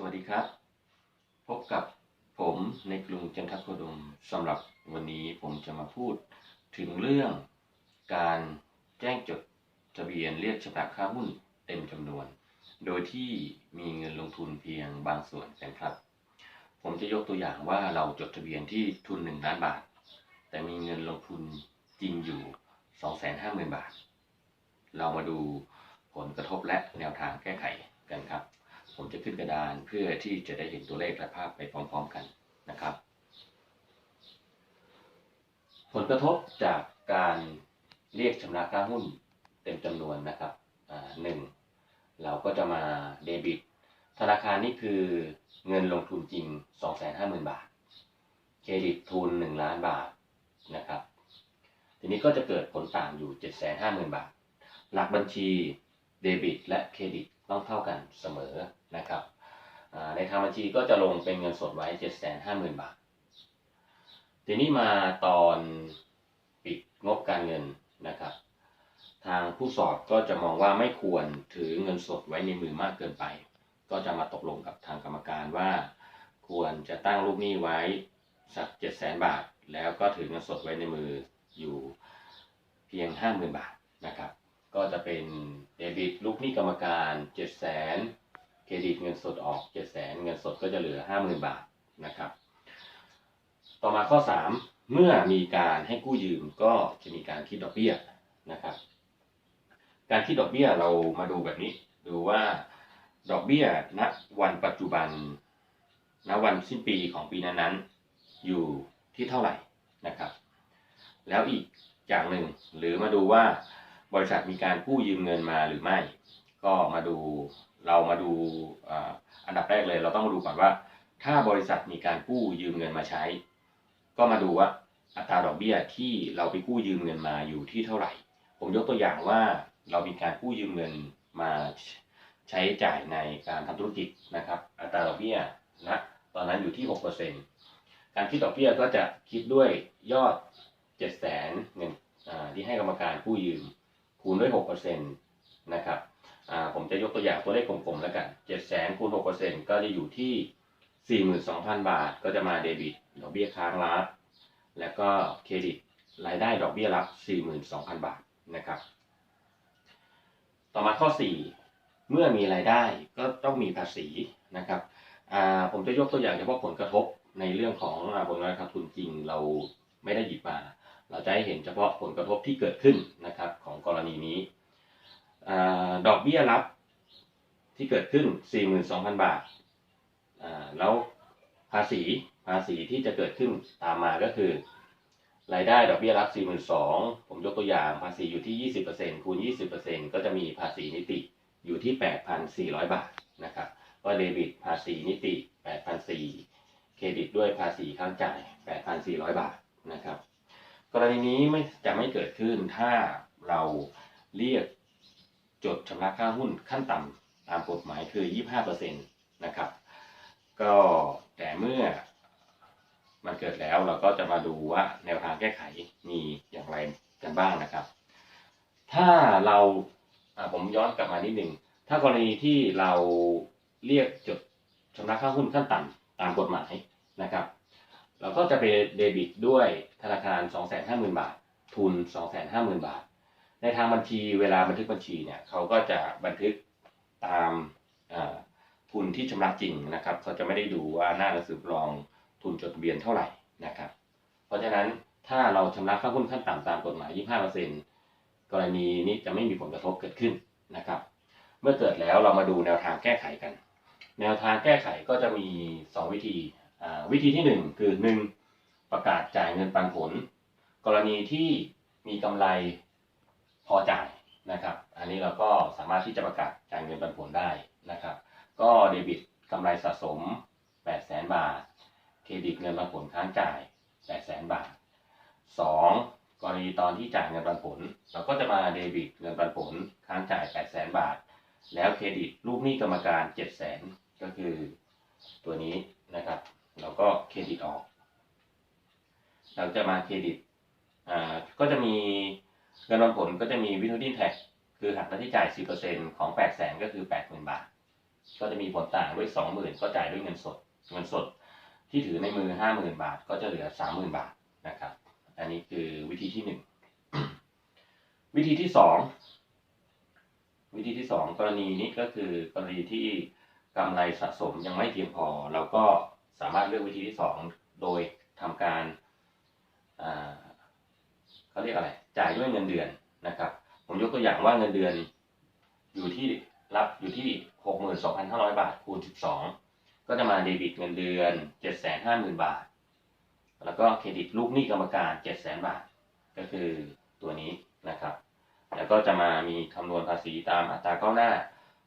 สวัสดีครับ พบกับผมในกรุงจันทโคดมสำหรับวันนี้ผมจะมาพูดถึงเรื่องการแจ้งจดทะเบียนเรียกชำระค่าหุ้นเต็มจำนวน โดยที่มีเงินลงทุนเพียงบางส่วนกันครับ ผมจะยกตัวอย่างว่าเราจดทะเบียนที่ทุน 1 ล้านบาท แต่มีเงินลงทุนจริงอยู่ 250,000 บาท เรามาดูผลกระทบและแนวทางแก้ไขกันครับ ผมจะขึ้นกระดานเพื่อที่จะได้เห็นตัวเลขและภาพไปพร้อมๆกันนะครับ ผลกระทบจากการเรียกชำระค่าหุ้นเต็มจำนวนนะครับหนึ่งเราก็จะมาเดบิต ธนาคารนี่คือเงินลงทุนจริง 250,000 บาท เครดิตทุน 1 ล้านบาทนะครับ ทีนี้ก็จะเกิดผลต่างอยู่ 750,000 บาท หลักบัญชีเดบิต และเครดิต ต้องเท่ากันเสมอนะครับในทางบัญชีก็จะลงเป็นเงินสดไว้ 750,000 บาท ทีนี้มาตอนปิดงบการเงินนะครับ ทางผู้สอบก็จะมองว่าไม่ควรถือเงินสดไว้ในมือมากเกินไป ก็จะมาตกลงกับทางกรรมการว่า ควรจะตั้งลูกหนี้ไว้สัก 7 0 0 0 0 0 บาท แล้วก็ถือเงินสดไว้ในมืออยู่เพียง 50,000 บาทนะครับ ก็จะเป็นเดบิตลูกหนี้กรรมการ7 0 0 0 0 0เครดิตเงินสดออก7 0 0 0 0 0เงินสดก็จะเหลือ 50,000 บาทนะครับ ต่อมาข้อ 3 เมื่อมีการให้กู้ยืมก็จะมีการคิดดอกเบี้ยนะครับ การคิดดอกเบี้ยเรามาดูแบบนี้ ดูว่าดอกเบี้ยณวันปัจจุบันณวันสิ้นปีของปีนั้นๆ อยู่ที่เท่าไหร่นะครับ แล้วอีกอย่างหนึ่งหรือมาดูว่า บริษัทมีการกู้ยืมเงินมาหรือไม่ ก็มาดูเรามาดูอันดับแรกเลย เราต้องมาดูก่อนว่า ถ้าบริษัทมีการกู้ยืมเงินมาใช้ ก็มาดูว่าอัตราดอกเบี้ยที่เราไปกู้ยืมเงินมาอยู่ที่เท่าไหร่ ผมยกตัวอย่างว่าเรามีการกู้ยืมเงินมาใช้จ่ายในการทำธุรกิจนะครับ อัตราดอกเบี้ยณตอนนั้นอยู่ที่ 6%การคิดดอกเบี้ยก็จะคิดด้วยยอด 7 0 0 0 0 0เงินที่ให้กรรมการกู้ยืม คูณด้วย6%นะครับผมจะยกตัวอย่างตัวเลขกลมๆแล้วกัน7 0 0 0 0คูณ6%ก็จะอยู่ที่42,000บาท ก็จะมาเดบิตดอกเบี้ยค้างรับ แล้วก็เครดิตรายได้ดอกเบี้ยรับ42,000บาทนะครับ ต่อมาข้อ4เมื่อมีรายได้ก็ต้องมีภาษีนะครับผมจะยกตัวอย่างเฉพาะผลกระทบในเรื่องของอ่าผลกระทบขาดทุนจริงเราไม่ได้หยิบมา เราจะให้เห็นเฉพาะผลกระทบที่เกิดขึ้นนะครับของกรณีนี้อดอกเบี้ยรับที่เกิดขึ้น 42,000 บาทอ่าแล้วภาษีภาษีที่จะเกิดขึ้นตามมาก็คือ รายได้ดอกเบี้ยรับ 42,000 ผมยกตัวอย่างภาษีอยู่ที่ 20%คูณ 20%ก็จะมีภาษีนิติอยู่ที่ 8,400 บาทนะครับก็เดบิตภาษีนิติ 8,400เครดิตด้วยภาษีค้างจ่าย 8,400 บาทนะครับ กรณีนี้ไม่จะไม่เกิดขึ้นถ้าเราเรียกจดชำระค่าหุ้นขั้นต่ำตามกฎหมายคือ 25%นะครับ ก็แต่เมื่อมันเกิดแล้วเราก็จะมาดูว่าแนวทางแก้ไขมีอย่างไรกันบ้างนะครับ ถ้าเราอ่าผมย้อนกลับมานิดหนึ่ง ถ้ากรณีที่เราเรียกจดชำระค่าหุ้นขั้นต่ำตามกฎหมายนะครับ เราก็จะไปเดบิตด้วยธนาคาร 250,000 บาท ทุน 250,000 บาท ในทางบัญชีเวลาบันทึกบัญชีเนี่ยเขาก็จะบันทึกตามอ่าทุนที่ชำระจริงนะครับเขาจะไม่ได้ดูว่าหน้าหนังสือรองทุนจดทะเบียนเท่าไหร่นะครับ เพราะฉะนั้นถ้าเราชำระค่าหุ้นขั้นต่ำตามกฎหมาย 25%กรณีนี้จะไม่มีผลกระทบเกิดขึ้นนะครับ เมื่อเกิดแล้วเรามาดูแนวทางแก้ไขกัน แนวทางแก้ไขก็จะมี 2 วิธี วิธีที่ 1 คือ 1 ประกาศจ่ายเงินปันผล กรณีที่มีกำไรพอจ่ายนะครับ อันนี้เราก็สามารถที่จะประกาศจ่ายเงินปันผลได้นะครับ ก็เดบิตกำไรสะสม 800,000 บาท เครดิตเงินปันผลค้างจ่าย 800,000 บาท 2. กรณีตอนที่จ่ายเงินปันผล เราก็จะมาเดบิตเงินปันผลค้างจ่าย 800,000 บาท แล้วเครดิตลูกหนี้กรรมการ 700,000ก็คือตัวนี้นะครับ เราก็เครดิตออกเราจะมาเครดิตอ่าก็จะมีเงินปันผลก็จะมีวิท h ดิ้ tax คือหักหน้าที่จ่าย 10%ของ 800,000ก็คือ 80,000 บาท ก็จะมีผลต่างด้วยสองหมื่นก็จ่ายด้วยเงินสด เงินสดที่ถือในมือห้าหมื่นบาท ก็จะเหลือสามหมื่นบาทนะครับ อันนี้คือวิธีที่หนึ่งวิธีที่สองวิธีที่สองกรณีนี้ก็คือกรณีที่กำไรสะสมยังไม่เพียงพอ เราก็ สามารถเลือกวิธีที่สองโดยทำการเขาเรียกอะไรจ่ายด้วยเงินเดือนนะครับ ผมยกตัวอย่างว่าเงินเดือน อยู่ที่รับอยู่ที่หกหมื่นสองพันห้าร้อยบาทคูณสิบสองก็จะมาเดบิตเงินเดือนเจ็ดแสนห้าหมื่นบาท แล้วก็เครดิตลูกหนี้กรรมการเจ็ดแสนบาท ก็คือตัวนี้นะครับ แล้วก็จะมามีคำนวณภาษีตามอัตราก้าวหน้า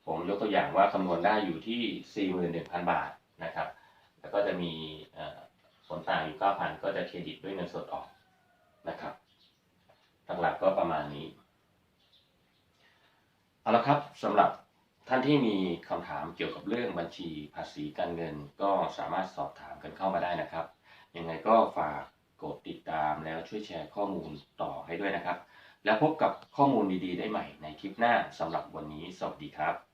ผมยกตัวอย่างว่าคำนวณได้อยู่ที่ 41,000 บาทนะครับ ก็จะมีผลต่างอยู่ 9,000 ก็จะเครดิตด้วยเงินสดออกนะครับหลักๆก็ประมาณนี้ เอาละครับสำหรับท่านที่มีคำถามเกี่ยวกับเรื่องบัญชีภาษีการเงิน ก็สามารถสอบถามกันเข้ามาได้นะครับ ยังไงก็ฝากกดติดตามแล้วช่วยแชร์ข้อมูลต่อให้ด้วยนะครับ แล้วพบกับข้อมูลดีๆได้ใหม่ในคลิปหน้าสำหรับวันนี้ สวัสดีครับ